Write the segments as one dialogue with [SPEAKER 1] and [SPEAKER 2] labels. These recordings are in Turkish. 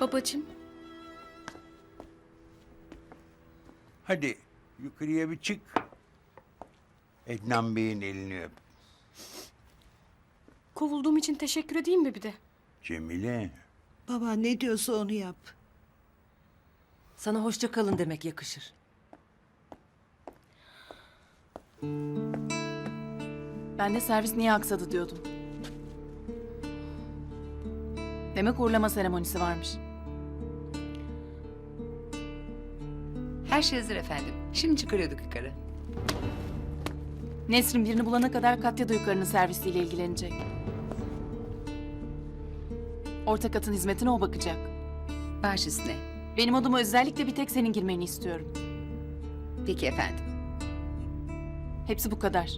[SPEAKER 1] Babacığım,
[SPEAKER 2] Hadi yukarıya bir çık. Ednan Bey'in elini öp.
[SPEAKER 1] kovulduğum için teşekkür edeyim mi bir de?
[SPEAKER 2] Cemile.
[SPEAKER 3] Baba ne diyorsa onu yap.
[SPEAKER 4] Sana hoşça kalın demek yakışır.
[SPEAKER 5] Ben de servis niye aksadı diyordum. Demek uğurlama seremonisi varmış.
[SPEAKER 6] Her şey hazır efendim. Şimdi çıkarıyorduk yukarı.
[SPEAKER 5] Nesrin birini bulana kadar Katya da yukarının servisiyle ilgilenecek. Orta katın hizmetine o bakacak.
[SPEAKER 6] Baş üstüne.
[SPEAKER 5] Benim odama özellikle bir tek senin girmeni istiyorum.
[SPEAKER 6] Peki efendim.
[SPEAKER 5] Hepsi bu kadar.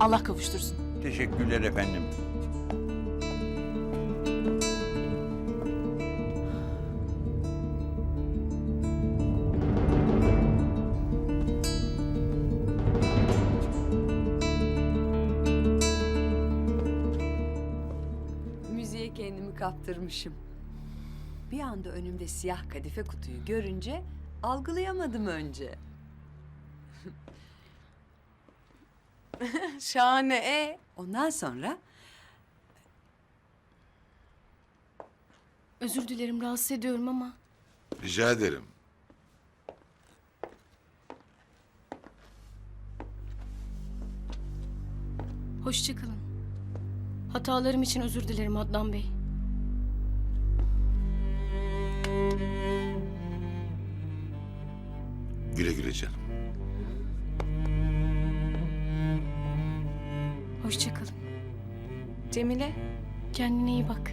[SPEAKER 5] Allah kavuştursun.
[SPEAKER 2] Teşekkürler efendim.
[SPEAKER 6] Müziğe kendimi kaptırmışım. Bir anda önümde siyah kadife kutuyu görünce algılayamadım önce. Şahane e. Ondan sonra
[SPEAKER 1] Özür dilerim rahatsız ediyorum ama
[SPEAKER 7] Rica ederim.
[SPEAKER 1] hoşça kalın. Hatalarım için özür dilerim Adnan Bey.
[SPEAKER 7] Güle güle canım.
[SPEAKER 1] Hoşça kalın.
[SPEAKER 5] Cemile.
[SPEAKER 1] Kendine iyi bak.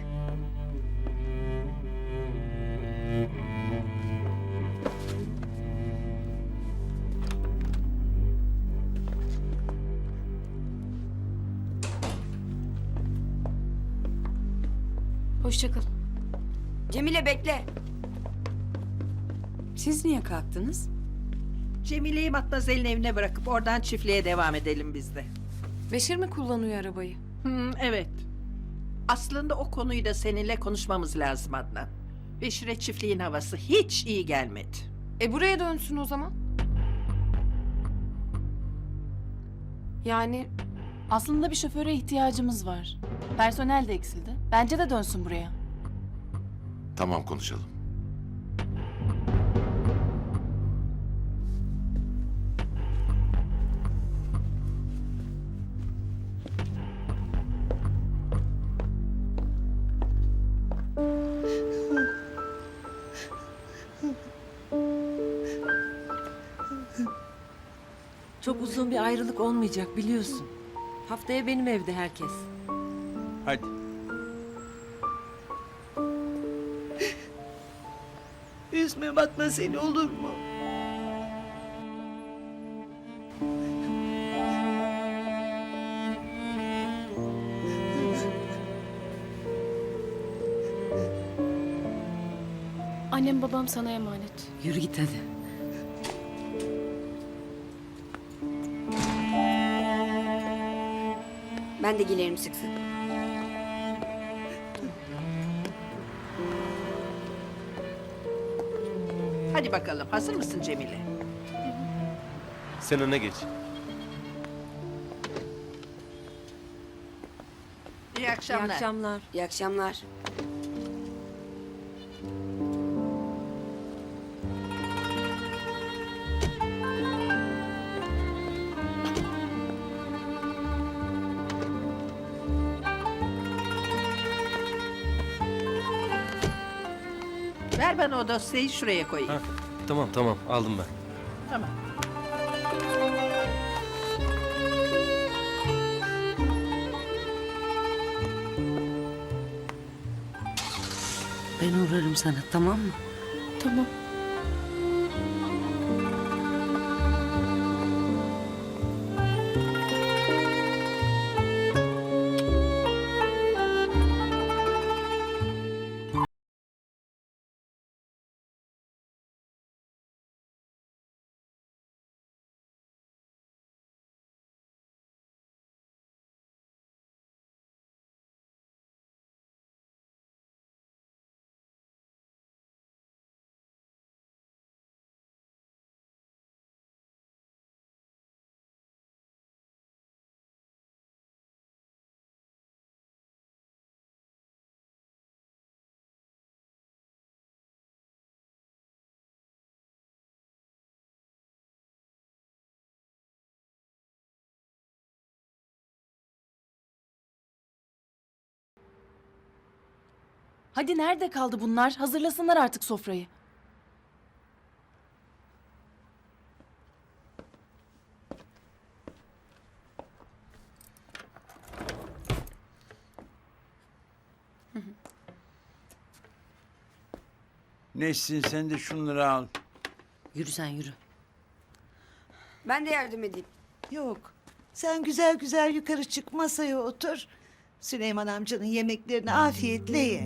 [SPEAKER 1] Hoşça kalın.
[SPEAKER 6] Cemile bekle. Siz niye kalktınız?
[SPEAKER 3] Cemile'yi Matmazel'in evine bırakıp oradan çiftliğe devam edelim biz de.
[SPEAKER 5] Beşir mi kullanıyor arabayı?
[SPEAKER 3] Hmm, evet. Aslında o konuyu da seninle konuşmamız lazım Adnan. Beşir'e çiftliğin havası hiç iyi gelmedi.
[SPEAKER 8] E buraya dönsün o zaman. Yani
[SPEAKER 5] Aslında bir şoföre ihtiyacımız var. Personel de eksildi. Bence de dönsün buraya.
[SPEAKER 7] Tamam konuşalım.
[SPEAKER 4] Çok uzun bir ayrılık olmayacak biliyorsun. Haftaya benim evde herkes.
[SPEAKER 2] Hadi.
[SPEAKER 3] Üzme Matmazel olur mu?
[SPEAKER 1] Annem babam sana emanet.
[SPEAKER 4] Yürü git hadi.
[SPEAKER 6] Ben de gilerim sık sık.
[SPEAKER 3] Hadi bakalım hazır mısın Cemile?
[SPEAKER 9] Sen öne geç.
[SPEAKER 3] İyi
[SPEAKER 4] İyi
[SPEAKER 3] akşamlar.
[SPEAKER 4] akşamlar.
[SPEAKER 6] İyi akşamlar.
[SPEAKER 3] Ver bana o dosyayı şuraya koyayım.
[SPEAKER 9] Ha, tamam tamam aldım ben.
[SPEAKER 3] Tamam.
[SPEAKER 4] Ben uğrarım sana tamam mı?
[SPEAKER 1] Tamam.
[SPEAKER 5] Hadi nerede kaldı bunlar? Hazırlasınlar artık sofrayı.
[SPEAKER 2] Nesin sen de şunları al.
[SPEAKER 4] Yürü sen yürü.
[SPEAKER 6] Ben de yardım edeyim.
[SPEAKER 10] Yok. Sen güzel güzel yukarı çık masaya otur. Süleyman amcanın yemeklerini afiyetle ye.